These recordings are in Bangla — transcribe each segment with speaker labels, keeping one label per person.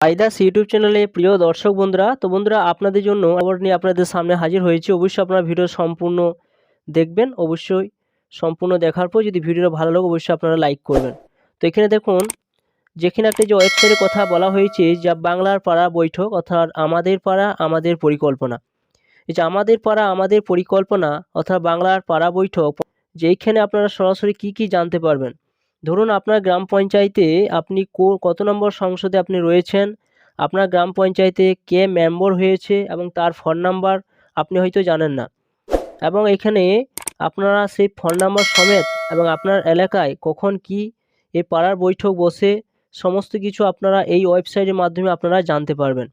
Speaker 1: আইদাস ইউটিউব চ্যানেলে প্রিয় দর্শক বন্ধুরা, তো বন্ধুরা আপনাদের জন্য খবর নিয়ে আপনাদের সামনে হাজির হয়েছি। অবশ্যই আপনারা ভিডিও সম্পূর্ণ দেখবেন, অবশ্যই সম্পূর্ণ দেখার পর যদি ভিডিওটা ভালো লাগে, অবশ্যই আপনারা লাইক করবেন। তো এখানে দেখুন, যেখানে একটা যে ওয়েবসাইটের কথা বলা হয়েছে, যা বাংলার পাড়া বৈঠক, অর্থাৎ আমাদের পাড়া, আমাদের পরিকল্পনা। এই যে আমাদের পাড়া, আমাদের পরিকল্পনা, অর্থাৎ বাংলার পাড়া বৈঠক যে এইখানে আপনারা সরাসরি কি কি জানতে পারবেন? ধরুন আপনার গ্রাম পঞ্চায়েতে আপনি কো- কত নম্বর সংসদে আপনি রয়েছেন? আপনার গ্রাম পঞ্চায়েতে কে মেম্বার হয়েছে এবং তার ফোন নাম্বার আপনি হয়তো জানেন না। এবং এখানে আপনারা সেই ফোন নাম্বার সমেত এবং আপনার এলাকায় কখন কি এই পাড়ার বৈঠক বসে সমস্ত কিছু আপনারা এই ওয়েবসাইটের মাধ্যমে আপনারা জানতে পারবেন।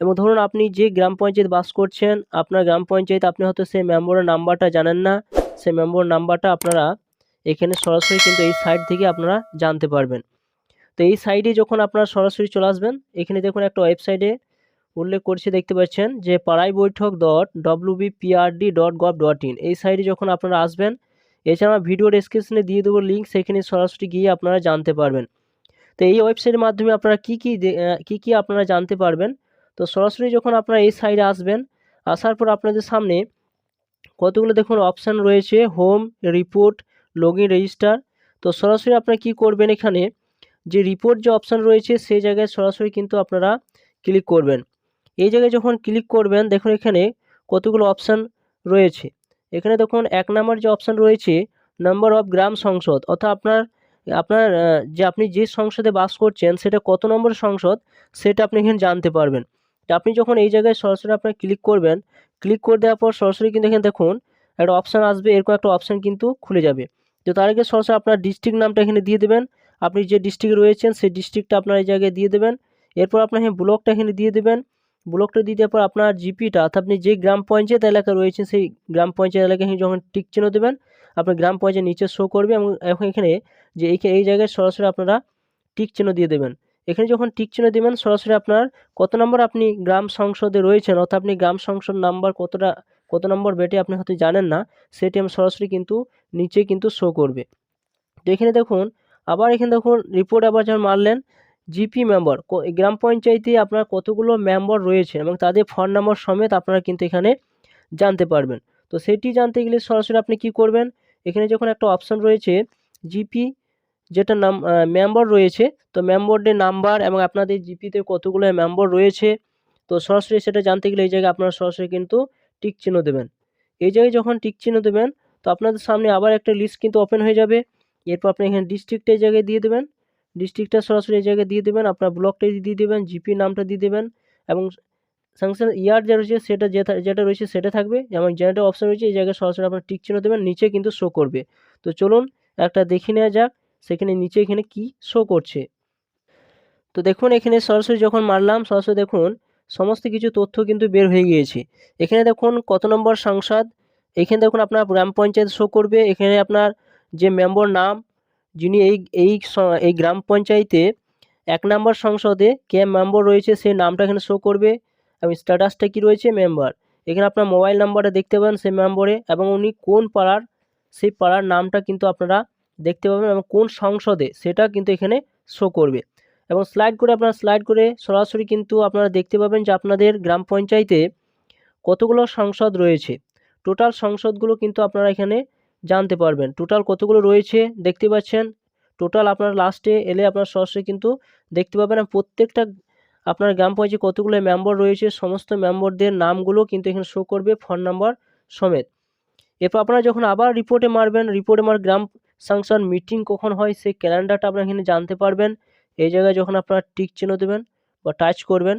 Speaker 1: এবং ধরুন আপনি যে গ্রাম পঞ্চায়েত বাস করছেন, আপনার গ্রাম পঞ্চায়েত আপনি হয়তো সেই মেম্বারের নাম্বারটা জানেন না। সেই মেম্বার নাম্বারটা আপনারা এখানে সরাসরি কিন্তু এই সাইট থেকে আপনারা জানতে পারবেন। তো এই সাইটে যখন আপনারা সরাসরি চলে আসবেন, এখানে দেখুন একটা ওয়েবসাইটে উল্লেখ করছে, দেখতে পাচ্ছেন যে Paray Baithak dot WBPRD dot gov dot in এই সাইটে যখন আপনারা আসবেন, এছাড়া ভিডিও ডেসক্রিপশনে দিয়ে দেবো লিঙ্ক সেখানে সরাসরি গিয়ে আপনারা জানতে পারবেন। তো এই ওয়েবসাইটের মাধ্যমে আপনারা কী কী কী কী আপনারা জানতে পারবেন? তো সরাসরি যখন আপনারা এই সাইডে আসবেন, আসার পর আপনাদের সামনে কতগুলো দেখুন অপশান রয়েছে home report log in register তো সরাসরি আপনারা কী করবেন এখানে? যে রিপোর্ট যে অপশান রয়েছে, সেই জায়গায় সরাসরি কিন্তু আপনারা ক্লিক করবেন। এই জায়গায় যখন ক্লিক করবেন, দেখুন এখানে কতগুলো অপশান রয়েছে। এখানে দেখুন, এক নম্বর যে অপশান রয়েছে নাম্বার অফ গ্রাম সংসদ। অর্থাৎ আপনার আপনার যে আপনি যে সংসদে বাস করছেন, সেটা কত নম্বর সংসদ, সেটা আপনি এখানে জানতে পারবেন। আপনি যখন এই জায়গায় সরাসরি আপনার ক্লিক করবেন ক্লিক করে দেওয়ার পর সরাসরি কিন্তু এখানে দেখুন, একটা অপশান আসবে, এরকম একটা অপশান কিন্তু খুলে যাবে। তো তার আগে সরাসরি আপনার ডিস্ট্রিক্ট নামটা এখানে দিয়ে দেবেন। আপনি যে ডিস্ট্রিক্টে রয়েছেন, সেই ডিস্ট্রিক্টটা আপনার এই জায়গায় দিয়ে দেবেন। এরপর আপনার এখানে ব্লকটা এখানে দিয়ে দেবেন। ব্লকটা দিয়ে দেওয়ার পর আপনার জিপিটা অর্থাৎ আপনি যে গ্রাম পঞ্চায়েত এলাকা রয়েছেন, সেই গ্রাম পঞ্চায়েত এলাকায় যখন টিক চিহ্ন দেবেন, আপনার গ্রাম পঞ্চায়েত নিচে শো করবে এবং এখন এখানে যে এই জায়গায় সরাসরি আপনারা টিক চিহ্ন দিয়ে দেবেন। এখানে যখন টিক চিহ্ন দেবেন, সরাসরি আপনার কত নম্বর আপনি গ্রাম সংসদে রয়েছেন, অর্থাৎ আপনি গ্রাম সংসদ নাম্বার কতটা কত নম্বর বেটে আপনি হয়তো জানেন না, সেটি আমি সরাসরি কিন্তু নিচে কিন্তু শো করবে। তো এখানে দেখুন, আবার এখানে দেখুন রিপোর্ট আবার যখন মারলেন জিপি মেম্বার গ্রাম পঞ্চায়েতে আপনার কতগুলো মেম্বার রয়েছে এবং তাদের ফোন নাম্বার সমেত আপনারা কিন্তু এখানে জানতে পারবেন। তো সেটি জানতে গেলে সরাসরি আপনি কি করবেন? এখানে যখন একটা অপশন রয়েছে জিপি যেটা নাম মেম্বার রয়েছে, তো মেম্বারদের নাম্বার এবং আপনাদের জিপিতে কতগুলো মেম্বার রয়েছে, তো সরাসরি সেটা জানতে গেলে এই জায়গায় আপনারা সরাসরি কিন্তু টিক চিহ্ন দেবেন। এই জায়গায় যখন টিক চিহ্ন দেবেন, তো আপনাদের সামনে আবার একটা লিস্ট কিন্তু ওপেন হয়ে যাবে। এরপর আপনি এখানে ডিস্ট্রিক্টটা এই জায়গায় দিয়ে দেবেন। ডিস্ট্রিক্টটা সরাসরি এই জায়গায় দিয়ে দেবেন, আপনার ব্লকটা দিয়ে দেবেন জিপি নামটা দিয়ে দেবেন এবং স্যাংশন ইয়ার যা রয়েছে সেটা যেটা রয়েছে সেটা থাকবে। যেমন জেনারেটর অপশন রয়েছে, এই জায়গায় সরাসরি আপনার টিক চিহ্ন দেবেন, নিচে কিন্তু শো করবে। তো চলুন একটা দেখে নেওয়া যাক, সেখানে নিচে এখানে কি শো করছে। তো দেখুন, এখানে সরাসরি যখন মারলাম, সরাসরি দেখুন সমস্ত কিছু তথ্য কিন্তু বের হয়ে গিয়েছে। এখানে দেখুন কত নম্বর সংসদ, এখানে দেখুন আপনার গ্রাম পঞ্চায়েত শো করবে, এখানে আপনার যে মেম্বার নাম, যিনি এই এই এই গ্রাম পঞ্চায়েতে এক নম্বর সংসদে কে মেম্বার রয়েছে, সেই নামটা এখানে শো করবে এবং স্ট্যাটাসটা কি রয়েছে? মেম্বার এখানে আপনার মোবাইল নাম্বারটা দেখতে পাবেন সেই মেম্বারে এবং উনি কোন পাড়ার, সেই পাড়ার নামটা কিন্তু আপনারা দেখতে পাবেন এবং কোন সংসদে সেটা কিন্তু এখানে শো করবে। এবং স্লাইড করে আপনারা স্লাইড করে সরাসরি কিন্তু আপনারা দেখতে পাবেন যে আপনাদের গ্রাম পঞ্চায়েতে কতগুলো সংসদ রয়েছে। টোটাল সংসদগুলো কিন্তু আপনারা এখানে জানতে পারবেন। টোটাল কতগুলো রয়েছে দেখতে পাচ্ছেন। টোটাল আপনার লাস্টে এলে আপনার সরাসরি কিন্তু দেখতে পাবেন। প্রত্যেকটা আপনার গ্রাম পঞ্চায়েতে কতগুলো মেম্বার রয়েছে, সমস্ত মেম্বারদের নামগুলো কিন্তু এখানে শো করবে ফোন নাম্বার সমেত। এরপর আপনারা যখন আবার রিপোর্টে মারবেন রিপোর্টে মার গ্রাম সাংসদ মিটিং কখন হয়, সেই ক্যালেন্ডারটা আপনারা এখানে জানতে পারবেন। এই জায়গায় যখন আপনারা টিক চিহ্ন দেবেন বা টাচ করবেন,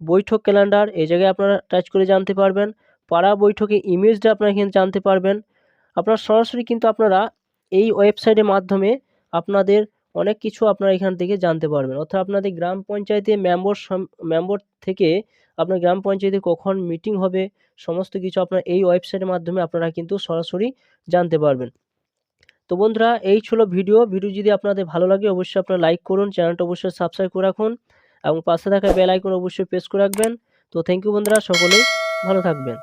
Speaker 1: বৈঠক ক্যালেন্ডার এই জায়গায় আপনারা টাচ করে জানতে পারবেন। পাড়া বৈঠকে ইমেজটা আপনারা এখানে জানতে পারবেন। আপনারা সরাসরি কিন্তু আপনারা এই ওয়েবসাইটের মাধ্যমে আপনাদের অনেক কিছু আপনারা এখান থেকে জানতে পারবেন। অর্থাৎ আপনাদের গ্রাম পঞ্চায়েতে মেম্বার মেম্বর থেকে আপনার গ্রাম পঞ্চায়েতে কখন মিটিং হবে, সমস্ত কিছু আপনার এই ওয়েবসাইটের মাধ্যমে আপনারা কিন্তু সরাসরি জানতে পারবেন। তো বন্ধুরা, এই ছিল ভিডিও। ভিডিও যদি আপনাদের ভালো লাগে, অবশ্যই আপনারা লাইক করুন, চ্যানেলটা অবশ্যই সাবস্ক্রাইব করে রাখুন এবং পাশে থাকা বেল আইকন অবশ্যই প্রেস করে রাখবেন। তো থ্যাংক ইউ বন্ধুরা, সকলেই ভালো থাকবেন।